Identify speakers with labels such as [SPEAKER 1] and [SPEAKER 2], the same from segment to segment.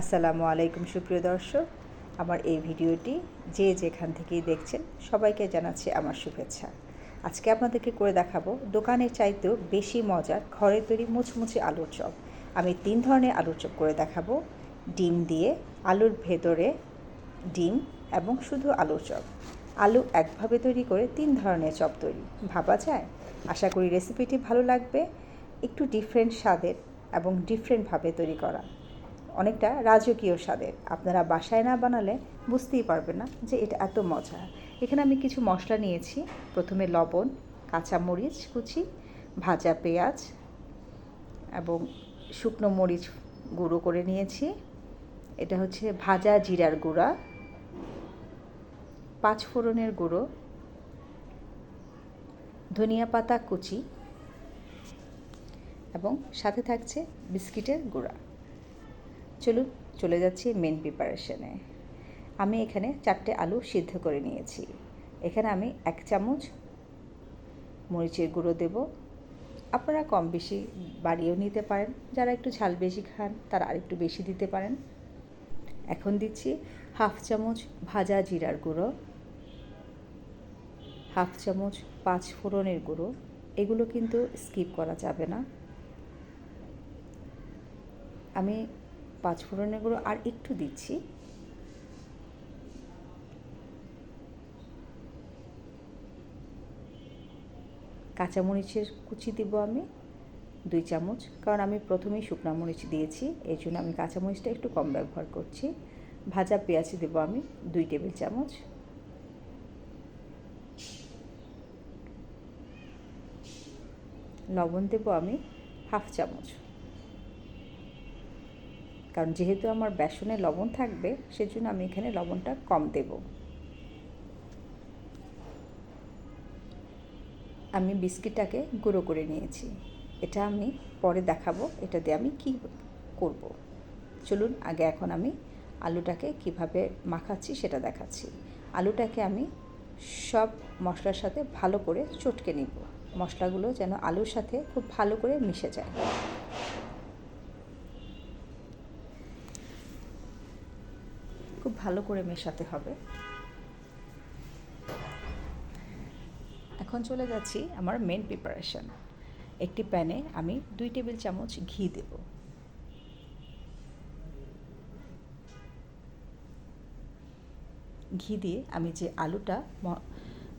[SPEAKER 1] আসসালামু আলাইকুম, সুপ্রিয় দর্শক। আমার এই ভিডিওটি যে যেখান থেকেই দেখছেন, সবাইকে জানাচ্ছি আমার শুভেচ্ছা। আজকে আপনাদেরকে করে দেখাবো দোকানের চাইতেও বেশি মজার ঘরে তৈরি মুচমুচে আলুর চপ। আমি তিন ধরনের আলুর চপ করে দেখাবো। ডিম দিয়ে আলুর ভেতরে ডিম এবং শুধু আলুর চপ। আলু একভাবে তৈরি করে তিন ধরনের চপ তৈরি। ভাবা যায়? আশা করি রেসিপিটি ভালো লাগবে। একটু ডিফারেন্ট স্বাদের এবং ডিফারেন্টভাবে তৈরি করা। অনেকটা রাজকীয় স্বাদের। আপনারা বাসায় না বানালে বুঝতেই পারবেন না যে এটা এত মজা। এখানে আমি কিছু মশলা নিয়েছি। প্রথমে লবণ কাঁচা মরিচ কুচি, ভাজা পেঁয়াজ এবং শুকনো মরিচ গুঁড়ো করে নিয়েছি। এটা হচ্ছে ভাজা জিরার গুঁড়া, পাঁচ ফোড়নের গুঁড়ো, ধনিয়া পাতা কুচি এবং সাথে থাকছে বিস্কিটের গুঁড়া। চলুন চলে যাচ্ছি মেন প্রিপারেশনে আমি এখানে চারটে আলু সিদ্ধ করে নিয়েছি। এখানে আমি এক চামচ মরিচের গুঁড়ো দেব। আপনারা কম বেশি বাড়িয়েও নিতে পারেন। যারা একটু ঝাল বেশি খান, তারা আরেকটু বেশি দিতে পারেন। এখন দিচ্ছি হাফ চামচ ভাজা জিরার গুঁড়ো, হাফ চামচ পাঁচ ফোড়নের গুঁড়ো। এগুলো কিন্তু স্কিপ করা যাবে না। আমি পাঁচ ফোড়নের গুঁড়ো আর একটু দিচ্ছি। কাঁচামরিচের কুচি দেবো আমি, দুই চামচ। কারণ আমি প্রথমেই শুকনো মরিচ দিয়েছি এই জন্য আমি কাঁচামরিচটা একটু কম ব্যবহার করছি। ভাজা পেঁয়াজ দেবো আমি, দুই টেবিল চামচ। লবণ দেবো আমি, হাফ চামচ। কারণ যেহেতু আমার বেসনে লবণ থাকবে, সেজন্য আমি এখানে লবণটা কম দেব। আমি বিস্কিটটাকে গুঁড়ো করে নিয়েছি। এটা আমি পরে দেখাবো, এটা দিয়ে আমি কি করব। চলুন, আগে এখন আমি আলুটাকে কীভাবে মাখাচ্ছি সেটা দেখাচ্ছি। আলুটাকে আমি সব মশলার সাথে ভালো করে চটকে নিব। মশলাগুলো যেন আলুর সাথে খুব ভালো করে মিশে যায় খুব ভালো করে মেশাতে হবে। এখন চলে যাচ্ছি আমার মেন প্রিপারেশন একটি প্যানে আমি দুই টেবিল চামচ ঘি দেব। ঘি দিয়ে আমি যে আলুটা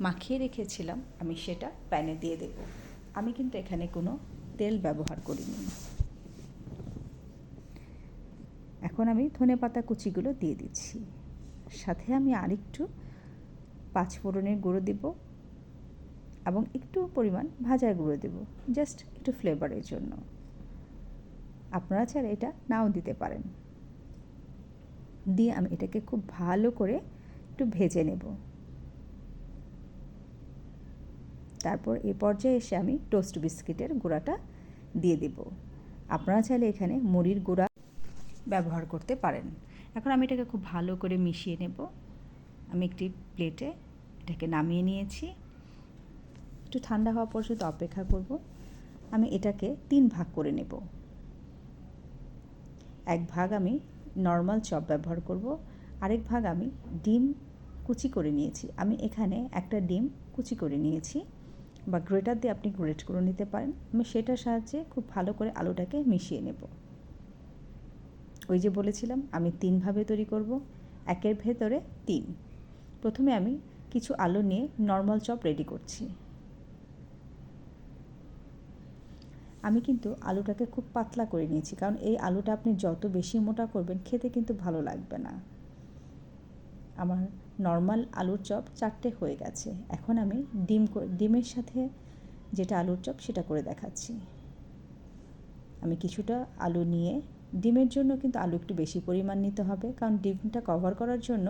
[SPEAKER 1] মাখিয়ে রেখেছিলাম, আমি সেটা প্যানে দিয়ে দেব। আমি কিন্তু এখানে কোনো তেল ব্যবহার করিনি। এখন আমি ধনে পাতা কুচিগুলো দিয়ে দিচ্ছি। সাথে আমি আরেকটু পাঁচ ফোড়নের গুঁড়ো দেব এবং একটু পরিমাণ ভাজার গুঁড়ো দেব জাস্ট একটু ফ্লেভারের জন্য। আপনারা চাইলে এটা নাও দিতে পারেন। দিয়ে আমি এটাকে খুব ভালো করে একটু ভেজে নেব। তারপর এ পর্যায়ে এসে আমি টোস্ট বিস্কিটের গুঁড়াটা দিয়ে দেব। আপনারা চাইলে এখানে মুড়ির গুঁড়া ব্যবহার করতে পারেন। এখন আমি এটাকে খুব ভালো করে মিশিয়ে নেব। আমি একটি প্লেটে এটাকে নামিয়ে নিয়েছি। একটু ঠান্ডা হওয়া পর্যন্ত অপেক্ষা করব। আমি এটাকে তিন ভাগ করে নেব। এক ভাগ আমি নর্মাল চপ ব্যবহার করব। আরেক ভাগ আমি ডিম কুচি করে নিয়েছি। আমি এখানে একটা ডিম কুচি করে নিয়েছি বা গ্রেটার দিয়ে আপনি গ্রেট করে নিতে পারেন। আমি সেটার সাহায্যে খুব ভালো করে আলুটাকে মিশিয়ে নেব। ওই যে বলেছিলাম, আমি তিনভাবে তৈরি করব, একের ভেতরে তিন। প্রথমে আমি কিছু আলু নিয়ে নর্মাল চপ রেডি করছি। আমি কিন্তু আলুটাকে খুব পাতলা করে নিয়েছি, কারণ এই আলুটা আপনি যত বেশি মোটা করবেন, খেতে কিন্তু ভালো লাগবে না। আমার নর্মাল আলুর চপ চারটে হয়ে গেছে। এখন আমি ডিম ডিমের সাথে যেটা আলুর চপ সেটা করে দেখাচ্ছি। আমি কিছুটা আলু নিয়ে ডিমের জন্য কিন্তু আলু একটু বেশি পরিমাণ নিতে হবে। কারণ ডিমটা কভার করার জন্য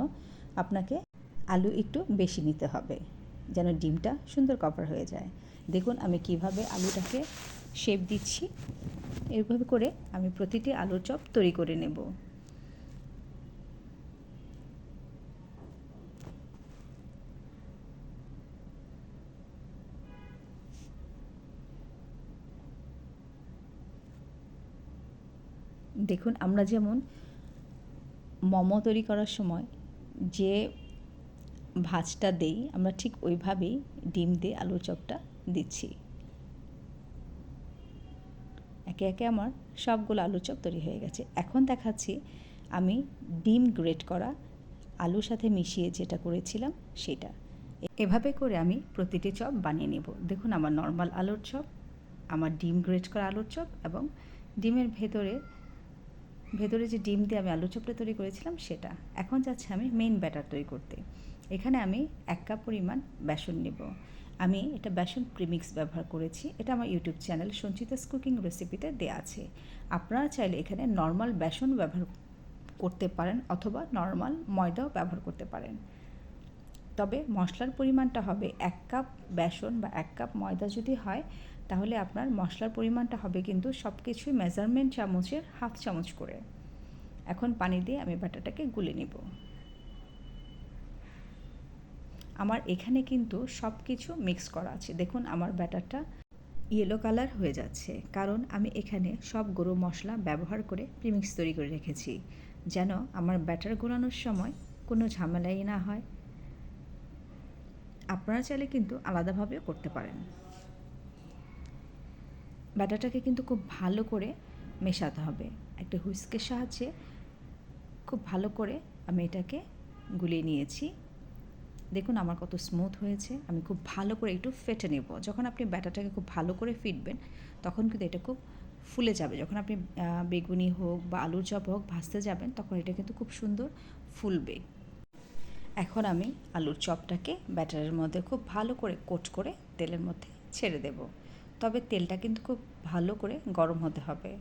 [SPEAKER 1] আপনাকে আলু একটু বেশি নিতে হবে, যেন ডিমটা সুন্দর কভার হয়ে যায়। দেখুন আমি কীভাবে আলুটাকে শেপ দিচ্ছি। এভাবে করে আমি প্রতিটি আলুর চপ তৈরি করে নেব। দেখুন, আমরা যেমন মোমো তৈরি করার সময় যে ভাজটা দেই, আমরা ঠিক ওইভাবেই ডিম দিয়ে আলুর চপটা দিচ্ছি। একে একে আমার সবগুলো আলুর চপ তৈরি হয়ে গেছে। এখন দেখাচ্ছি আমি ডিম গ্রেট করা আলুর সাথে মিশিয়ে যেটা করেছিলাম সেটা। এভাবে করে আমি প্রতিটি চপ বানিয়ে নেব। দেখুন, আমার নর্মাল আলুর চপ, আমার ডিম গ্রেট করা আলুর চপ এবং ডিমের ভেতরে ভেতরে যে ডিম দিয়ে আমি আলুর চপটা তৈরি করেছিলাম, সেটা। এখন যাচ্ছে আমি মেইন ব্যাটার তৈরি করতে। এখানে আমি এক কাপ পরিমাণ বেসন নেব। আমি এটা বেসন প্রিমিক্স ব্যবহার করেছি। এটা আমার ইউটিউব চ্যানেল সঞ্চিতাস কুকিং রেসিপিতে দেওয়া আছে। আপনারা চাইলে এখানে নর্মাল বেসন ব্যবহার করতে পারেন অথবা নর্মাল ময়দাও ব্যবহার করতে পারেন। তবে মশলার পরিমাণটা হবে এক কাপ বেসন বা এক কাপ ময়দা যদি হয় তাহলে আপনার মশলার পরিমাণটা হবে কিন্তু সব কিছুই মেজারমেন্ট চামচের হাফ চামচ করে। এখন পানি দিয়ে আমি ব্যাটাটাকে গুলে নিব। আমার এখানে কিন্তু সব কিছু মিক্স করা আছে। দেখুন, আমার ব্যাটারটা ইয়েলো কালার হয়ে যাচ্ছে, কারণ আমি এখানে সব গরম মশলা ব্যবহার করে প্রিমিক্স তৈরি করে রেখেছি, যেন আমার ব্যাটার গোলানোর সময় কোনো ঝামেলাই না হয়। আপনারা চাইলে কিন্তু আলাদাভাবেও করতে পারেন। ব্যাটারটাকে কিন্তু খুব ভালো করে মেশাতে হবে। একটা হুইস্কের সাহায্যে খুব ভালো করে আমি এটাকে গুলিয়ে নিয়েছি। দেখুন আমার কত স্মুথ হয়েছে। আমি খুব ভালো করে একটু ফেটে নেব। যখন আপনি ব্যাটারটাকে খুব ভালো করে ফিটবেন, তখন কিন্তু এটা খুব ফুলে যাবে। যখন আপনি বেগুনি হোক বা আলুর চপ হোক ভাজতে যাবেন, তখন এটা কিন্তু খুব সুন্দর ফুলবে। এখন আমি আলুর চপটাকে ব্যাটারের মধ্যে খুব ভালো করে কোট করে তেলের মধ্যে ছেড়ে দেব। তবে তেলটা কিন্তু খুব ভালো করে গরম হতে হবে।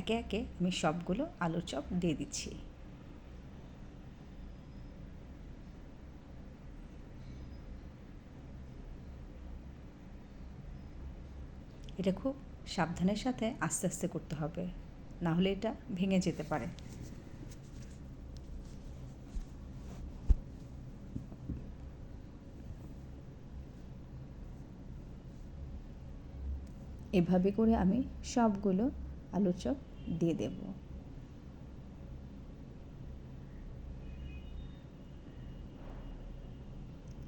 [SPEAKER 1] একে একে আমি সবগুলো আলুর চপ দিয়ে দিচ্ছি। এটা খুব সাবধানের সাথে আস্তে আস্তে করতে হবে, না হলে এটা ভেঙে যেতে পারে। এভাবে করে আমি সবগুলো আলুর চপ দিয়ে দেব।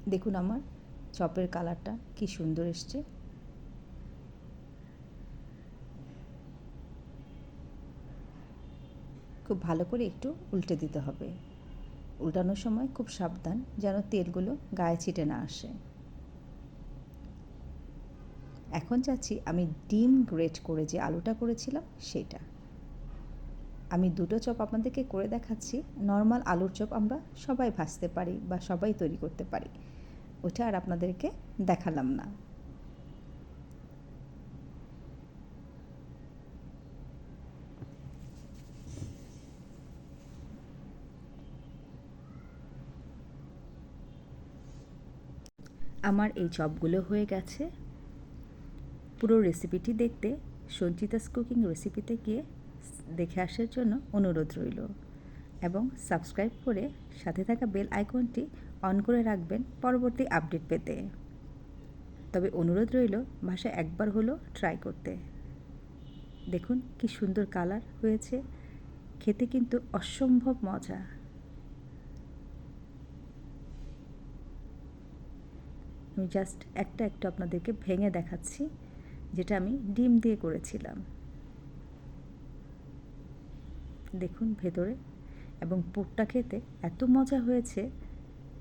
[SPEAKER 1] দেখুন আমার চপের কালারটা কি সুন্দর এসছে। খুব ভালো করে একটু উল্টে দিতে হবে। উল্টানোর সময় খুব সাবধান যেন তেলগুলো গায়ে ছিটে না আসে। এখন চাচ্ছি আমি ডিম গ্রেট করে যে আলুটা করেছিলাম সেটা আমি দুটো চপ আপনাদেরকে করে দেখাচ্ছি। নর্মাল আলুর চপ আমরা সবাই ভাজতে পারি বা সবাই তৈরি করতে পারি। ওটা আর আপনাদেরকে দেখালাম না। আমার এই চপগুলো হয়ে গেছে। পুরো রেসিপিটি দেখতে সঞ্চিতাস কুকিং রেসিপিতে গিয়ে দেখে আসার জন্য অনুরোধ রইল এবং সাবস্ক্রাইব করে সাথে থাকা বেল আইকনটি অন করে রাখবেন পরবর্তী আপডেট পেতে। তবে অনুরোধ রইল ভাষায় একবার হলো ট্রাই করতে। দেখুন কি সুন্দর কালার হয়েছে, খেতে কিন্তু অসম্ভব মজা। আমি জাস্ট একটা একটা আপনাদেরকে ভেঙে দেখাচ্ছি। যেটা আমি ডিম দিয়ে করেছিলাম। দেখুন ভেতরে। এবং পুরটা খেতে এত মজা হয়েছে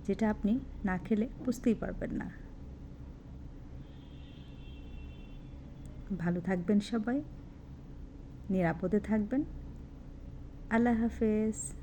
[SPEAKER 1] যেটা আপনি না খেলে বুঝতেই পারবেন না। ভালো থাকবেন সবাই, নিরাপদে থাকবেন। আল্লাহ হাফেজ।